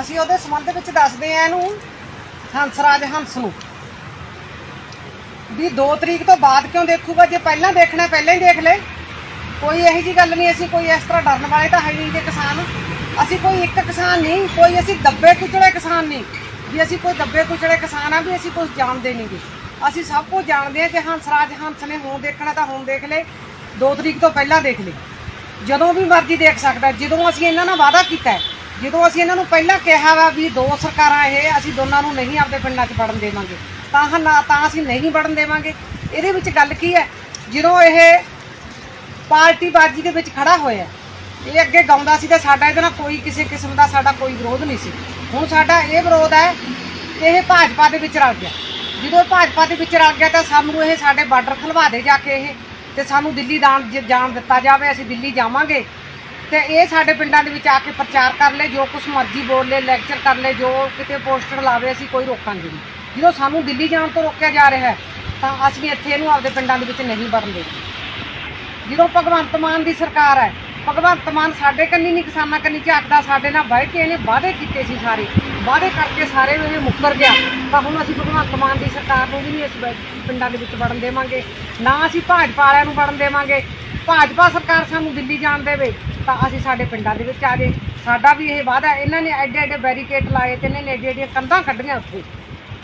ਅਸੀਂ ਉਹਦੇ ਸੰਬੰਧ ਵਿੱਚ ਦੱਸਦੇ ਆ ਇਹਨੂੰ ਹੰਸਰਾਜ ਹੰਸ ਨੂੰ। ਵੀ 2 ਤਰੀਕ ਤੋਂ ਬਾਅਦ ਕਿਉਂ ਦੇਖੂਗਾ? ਜੇ ਪਹਿਲਾਂ ਦੇਖਣਾ ਪਹਿਲਾਂ ਹੀ ਦੇਖ ਲੈ। ਕੋਈ ਇਹੋ ਜੀ ਗੱਲ ਨਹੀਂ, ਅਸੀਂ ਕੋਈ ਇਸ ਤਰ੍ਹਾਂ ਡਰਨ ਵਾਲੇ ਤਾਂ ਹੈ ਨਹੀਂ ਕਿ ਕਿਸਾਨ। ਅਸੀਂ ਕੋਈ ਇੱਕ ਕਿਸਾਨ ਨਹੀਂ, ਕੋਈ ਅਸੀਂ ਦੱਬੇ ਕੁਚੜੇ ਕਿਸਾਨ ਨਹੀਂ। ਵੀ ਅਸੀਂ ਕੋਈ ਦੱਬੇ ਕੁਚੜੇ ਕਿਸਾਨ ਆ, ਵੀ ਅਸੀਂ ਕੁਝ ਜਾਣਦੇ ਨਹੀਂਗੇ ਅਸੀਂ ਸਭ ਕੁਝ ਜਾਣਦੇ ਆ ਕਿ ਹੰਸਰਾਜ ਹੰਸ ਨੇ ਹੁਣ ਦੇਖਣਾ ਤਾਂ ਹੁਣ ਦੇਖ ਲੈ 2 ਤਰੀਕ ਤੋਂ ਪਹਿਲਾਂ ਦੇਖ ਲੈ। ਜਦੋਂ ਵੀ ਮਰਜ਼ੀ ਦੇਖ ਸਕਦਾ, ਜਦੋਂ ਅਸੀਂ ਇਹਨਾਂ ਨਾਲ ਵਾਅਦਾ ਕੀਤਾ ਹੈ ਜਦੋਂ ਅਸੀਂ ਇਹਨਾਂ ਨੂੰ ਪਹਿਲਾਂ ਕਿਹਾ ਵਾ ਵੀ ਦੋ ਸਰਕਾਰਾਂ ਇਹ, ਅਸੀਂ ਦੋਨਾਂ ਨੂੰ ਨਹੀਂ ਆਪਦੇ ਪਿੰਡਾਂ 'ਚ ਵੜਨ ਦੇਵਾਂਗੇ, ਤਾਂ ਨਾ, ਤਾਂ ਅਸੀਂ ਨਹੀਂ ਵੜਨ ਦੇਵਾਂਗੇ। ਇਹਦੇ ਵਿੱਚ ਗੱਲ ਕੀ ਹੈ? ਜਦੋਂ ਇਹ ਪਾਰਟੀ ਬਾਜੀ ਦੇ ਵਿੱਚ ਖੜਾ ਹੋਇਆ, ਇਹ ਅੱਗੇ ਗਾਉਂਦਾ ਸੀ ਤਾਂ ਸਾਡਾ ਇਹਦੇ ਨਾਲ ਕੋਈ ਕਿਸੇ ਕਿਸਮ ਦਾ ਸਾਡਾ ਕੋਈ ਵਿਰੋਧ ਨਹੀਂ ਸੀ। ਹੁਣ ਸਾਡਾ ਇਹ ਵਿਰੋਧ ਹੈ ਕਿ ਇਹ ਭਾਜਪਾ ਦੇ ਵਿੱਚ ਰਲ ਗਿਆ। ਜਦੋਂ ਇਹ ਭਾਜਪਾ ਦੇ ਵਿੱਚ ਰਲ ਗਿਆ ਤਾਂ ਸਾਨੂੰ ਇਹ ਸਾਡੇ ਬਾਰਡਰ ਖਲਵਾ ਦੇ ਜਾ ਕੇ ਇਹ, ਤੇ ਸਾਨੂੰ ਦਿੱਲੀ ਦਾਨ ਜ- ਜਾਣ ਦਿੱਤਾ ਜਾਵੇ, ਅਸੀਂ ਦਿੱਲੀ ਜਾਵਾਂਗੇ। ਤੇ ਇਹ ਸਾਡੇ ਪਿੰਡਾਂ ਦੇ ਵਿੱਚ ਆ ਕੇ ਪ੍ਰਚਾਰ ਕਰ ਲੈ ਜੋ ਕੁਛ ਮਰਜ਼ੀ ਬੋਲ ਲੈ ਲੈਕਚਰ ਕਰ ਲੈ ਜੋ ਕਿਤੇ ਪੋਸਟਰ ਲਾਵੇ, ਅਸੀਂ ਕੋਈ ਰੋਕਾਂਗੇ ਨਹੀਂ। ਜਦੋਂ ਸਾਨੂੰ ਦਿੱਲੀ ਜਾਣ ਤੋਂ ਰੋਕਿਆ ਜਾ ਰਿਹਾ ਹੈ, ਤਾਂ ਅਸੀਂ ਇੱਥੇ ਇਹਨੂੰ ਆਪਦੇ ਪਿੰਡਾਂ ਦੇ ਵਿੱਚ ਨਹੀਂ ਵੜਨ ਦੇ ਜਦੋਂ ਭਗਵੰਤ ਮਾਨ ਦੀ ਸਰਕਾਰ ਹੈ, ਭਗਵੰਤ ਮਾਨ ਸਾਡੇ ਕੰਨੀ ਨਹੀਂ, ਕਿਸਾਨਾਂ ਕੰਨੀ ਝਾਕਦਾ, ਸਾਡੇ ਨਾਲ ਬਹਿ ਕੇ ਇਹਨੇ ਵਾਅਦੇ ਕੀਤੇ ਸੀ ਸਾਰੇ। ਵਾਅਦੇ ਕਰਕੇ ਸਾਰੇ ਇਹ ਮੁੱਕਰ ਗਿਆ। ਤਾਂ ਹੁਣ ਅਸੀਂ ਭਗਵੰਤ ਮਾਨ ਦੀ ਸਰਕਾਰ ਨੂੰ ਵੀ ਨਹੀਂ ਇਸ ਪਿੰਡਾਂ ਦੇ ਵਿੱਚ ਵੜਨ ਦੇਵਾਂਗੇ। ਨਾ ਅਸੀਂ ਭਾਜਪਾ ਵਾਲਿਆਂ ਨੂੰ ਵੜਨ ਦੇਵਾਂਗੇ। ਭਾਜਪਾ ਸਰਕਾਰ ਸਾਨੂੰ ਦਿੱਲੀ ਜਾਣ ਦੇਵੇ, ਤਾਂ ਅਸੀਂ ਸਾਡੇ ਪਿੰਡਾਂ ਦੇ ਵਿੱਚ ਆ ਜੇ ਸਾਡਾ ਵੀ ਇਹ ਵਾਅਦਾ ਇਹਨਾਂ ਨੇ ਐਡੇ ਐਡੇ ਬੈਰੀਕੇਡ ਲਾਏ ਤੇ ਇਹਨਾਂ ਨੇ ਐਡੇ ਐਡੀਆਂ ਕੰਧਾਂ ਕੱਢੀਆਂ ਉੱਥੇ।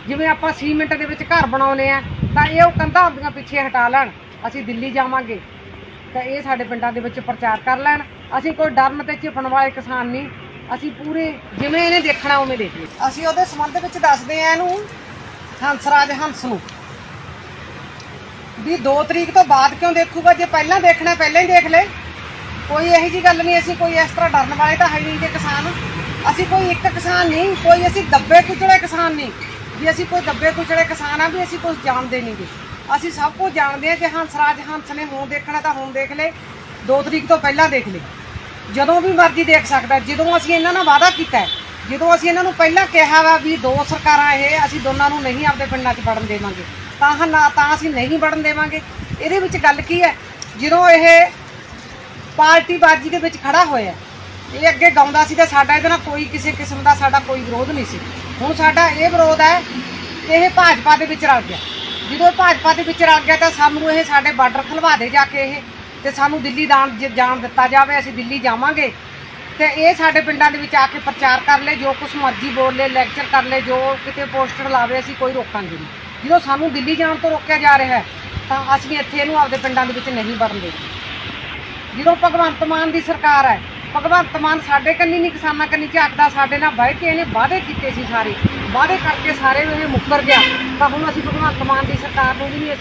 ਜਿਵੇਂ ਆਪਾਂ ਸੀਮੈਂਟ ਦੇ ਵਿੱਚ ਘਰ ਬਣਾਉਨੇ ਆ ਤਾਂ ਇਹ ਉਹ ਕੰਧਾਂ ਆਪਦੀਆਂ ਪਿੱਛੇ ਹਟਾ ਲੈਣ, ਅਸੀਂ ਦਿੱਲੀ ਜਾਵਾਂਗੇ। ਤਾਂ ਇਹ ਸਾਡੇ ਪਿੰਡਾਂ ਦੇ ਵਿੱਚ ਪ੍ਰਚਾਰ ਕਰ ਲੈਣ। ਅਸੀਂ ਕੋਈ ਡਰਨ ਤੇ ਝਿਪਣ ਵਾਲੇ ਕਿਸਾਨ ਨਹੀਂ। ਅਸੀਂ ਪੂਰੇ ਜਿਵੇਂ ਇਹਨੇ ਦੇਖਣਾ, ਉਵੇਂ ਦੇਖੀਏ ਅਸੀਂ ਉਹਦੇ ਸੰਬੰਧ ਵਿੱਚ ਦੱਸਦੇ ਆ ਇਹਨੂੰ ਹੰਸਰਾਜ ਹੰਸ ਨੂੰ। ਵੀ 2 ਤਰੀਕ ਤੋਂ ਬਾਅਦ ਕਿਉਂ ਦੇਖੂਗਾ? ਜੇ ਪਹਿਲਾਂ ਦੇਖਣਾ ਪਹਿਲਾਂ ਹੀ ਦੇਖ ਲੈ ਕੋਈ ਇਹੋ ਜੀ ਗੱਲ ਨਹੀਂ, ਅਸੀਂ ਕੋਈ ਇਸ ਤਰ੍ਹਾਂ ਡਰਨ ਵਾਲੇ ਤਾਂ ਹੈ ਨਹੀਂ ਕਿ ਕਿਸਾਨ। ਅਸੀਂ ਕੋਈ ਇੱਕ ਕਿਸਾਨ ਨਹੀਂ, ਕੋਈ ਅਸੀਂ ਦੱਬੇ ਕੁਚਲੇ ਕਿਸਾਨ ਨਹੀਂ। ਵੀ ਅਸੀਂ ਕੋਈ ਦੱਬੇ ਕੁਚਲੇ ਕਿਸਾਨ ਆ, ਵੀ ਅਸੀਂ ਕੁਝ ਜਾਣਦੇ ਨਹੀਂਗੇ ਅਸੀਂ ਸਭ ਕੁਝ ਜਾਣਦੇ ਆ ਕਿ ਹੰਸਰਾਜ ਹੰਸ ਨੇ ਹੁਣ ਦੇਖਣਾ ਤਾਂ ਹੁਣ ਦੇਖ ਲੈ 2 ਤਰੀਕ ਤੋਂ ਪਹਿਲਾਂ ਦੇਖ ਲੈ ਜਦੋਂ ਵੀ ਮਰਜ਼ੀ ਦੇਖ ਸਕਦਾ, ਜਦੋਂ ਅਸੀਂ ਇਹਨਾਂ ਨਾਲ ਵਾਅਦਾ ਕੀਤਾ ਜਦੋਂ ਅਸੀਂ ਇਹਨਾਂ ਨੂੰ ਪਹਿਲਾਂ ਕਿਹਾ ਵਾ ਵੀ ਦੋ ਸਰਕਾਰਾਂ ਇਹ, ਅਸੀਂ ਦੋਨਾਂ ਨੂੰ ਨਹੀਂ ਆਪਦੇ ਪਿੰਡਾਂ 'ਚ ਵੜਨ ਦੇਵਾਂਗੇ। ਤਾਂ ਨਾ, ਤਾਂ ਅਸੀਂ ਨਹੀਂ ਵੜਨ ਦੇਵਾਂਗੇ। ਇਹਦੇ ਵਿੱਚ ਗੱਲ ਕੀ ਹੈ? ਜਦੋਂ ਇਹ ਪਾਰਟੀ ਬਾਜੀ ਦੇ ਵਿੱਚ ਖੜਾ ਹੋਇਆ, ਇਹ ਅੱਗੇ ਗਾਉਂਦਾ ਸੀ ਤਾਂ ਸਾਡਾ ਇਹਦੇ ਨਾਲ ਕੋਈ ਕਿਸੇ ਕਿਸਮ ਦਾ ਸਾਡਾ ਕੋਈ ਵਿਰੋਧ ਨਹੀਂ ਸੀ। ਹੁਣ ਸਾਡਾ ਇਹ ਵਿਰੋਧ ਹੈ ਕਿ ਇਹ ਭਾਜਪਾ ਦੇ ਵਿੱਚ ਰਲ ਗਿਆ। ਜਦੋਂ ਇਹ ਭਾਜਪਾ ਦੇ ਵਿੱਚ ਰਲ ਗਿਆ ਤਾਂ ਸਾਨੂੰ ਇਹ ਸਾਡੇ ਬਾਰਡਰ ਖਲਵਾ ਦੇ ਜਾ ਕੇ ਇਹ, ਤੇ ਸਾਨੂੰ ਦਿੱਲੀ ਦਾਨ ਜ- ਜਾਣ ਦਿੱਤਾ ਜਾਵੇ, ਅਸੀਂ ਦਿੱਲੀ ਜਾਵਾਂਗੇ। ਤੇ ਇਹ ਸਾਡੇ ਪਿੰਡਾਂ ਦੇ ਵਿੱਚ ਆ ਕੇ ਪ੍ਰਚਾਰ ਕਰ ਲੈ, ਜੋ ਕੁਛ ਮਰਜ਼ੀ ਬੋਲ ਲੈ, ਲੈਕਚਰ ਕਰ ਲੈ, ਜੋ ਕਿਤੇ ਪੋਸਟਰ ਲਾਵੇ, ਅਸੀਂ ਕੋਈ ਰੋਕਾਂਗੇ ਨਹੀਂ। ਜਦੋਂ ਸਾਨੂੰ ਦਿੱਲੀ ਜਾਣ ਤੋਂ ਰੋਕਿਆ ਜਾ ਰਿਹਾ ਹੈ, ਤਾਂ ਅਸੀਂ ਇੱਥੇ ਇਹਨੂੰ ਆਪਦੇ ਪਿੰਡਾਂ ਦੇ ਵਿੱਚ ਨਹੀਂ ਵੜਨ ਦੇਵਾਂਗੇ ਜਦੋਂ ਭਗਵੰਤ ਮਾਨ ਦੀ ਸਰਕਾਰ ਹੈ, ਭਗਵੰਤ ਮਾਨ ਸਾਡੇ ਕੰਨੀ ਨਹੀਂ, ਕਿਸਾਨਾਂ ਕੰਨੀ ਝਾਕਦਾ, ਸਾਡੇ ਨਾਲ ਬਹਿ ਕੇ ਇਹਨੇ ਵਾਅਦੇ ਕੀਤੇ ਸੀ ਸਾਰੇ। ਵਾਅਦੇ ਕਰਕੇ ਸਾਰੇ ਇਹ ਮੁੱਕਰ ਗਿਆ। ਤਾਂ ਹੁਣ ਅਸੀਂ ਭਗਵੰਤ ਮਾਨ ਦੀ ਸਰਕਾਰ ਨੂੰ ਵੀ ਨਹੀਂ ਇਸ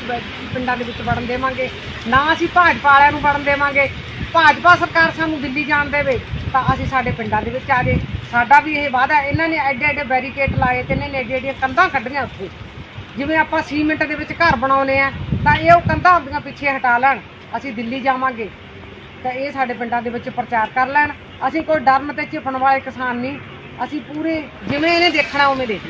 ਪਿੰਡਾਂ ਦੇ ਵਿੱਚ ਵੜਨ ਦੇਵਾਂਗੇ। ਨਾ ਅਸੀਂ ਭਾਜਪਾ ਵਾਲਿਆਂ ਨੂੰ ਵੜਨ ਦੇਵਾਂਗੇ। ਭਾਜਪਾ ਸਰਕਾਰ ਸਾਨੂੰ ਦਿੱਲੀ ਜਾਣ ਦੇਵੇ, ਤਾਂ ਅਸੀਂ ਸਾਡੇ ਪਿੰਡਾਂ ਦੇ ਵਿੱਚ ਆ ਜੇ ਸਾਡਾ ਵੀ ਇਹ ਵਾਅਦਾ ਇਹਨਾਂ ਨੇ ਐਡੇ ਐਡੇ ਬੈਰੀਕੇਡ ਲਾਏ ਤੇ ਇਹਨਾਂ ਨੇ ਐਡੇ ਐਡੀਆਂ ਕੰਧਾਂ ਕੱਢੀਆਂ ਉੱਥੇ। ਜਿਵੇਂ ਆਪਾਂ ਸੀਮੈਂਟ ਦੇ ਵਿੱਚ ਘਰ ਬਣਾਉਨੇ ਆ, ਤਾਂ ਇਹ ਉਹ ਕੰਧਾਂ ਆਪਦੀਆਂ ਪਿੱਛੇ ਹਟਾ ਲੈਣ। ਅਸੀਂ ਦਿੱਲੀ ਜਾਵਾਂਗੇ। ਤਾਂ ਇਹ ਸਾਡੇ ਪਿੰਡਾਂ ਦੇ ਵਿੱਚ ਪ੍ਰਚਾਰ ਕਰ ਲੈਣ। ਅਸੀਂ ਕੋਈ ਡਰਨ ਤੇ ਝਿਪਣ ਵਾਲੇ ਕਿਸਾਨ ਨਹੀਂ। ਅਸੀਂ ਪੂਰੇ, ਜਿਵੇਂ ਇਹਨੇ ਦੇਖਣਾ, ਉਵੇਂ ਦੇਖੀਏ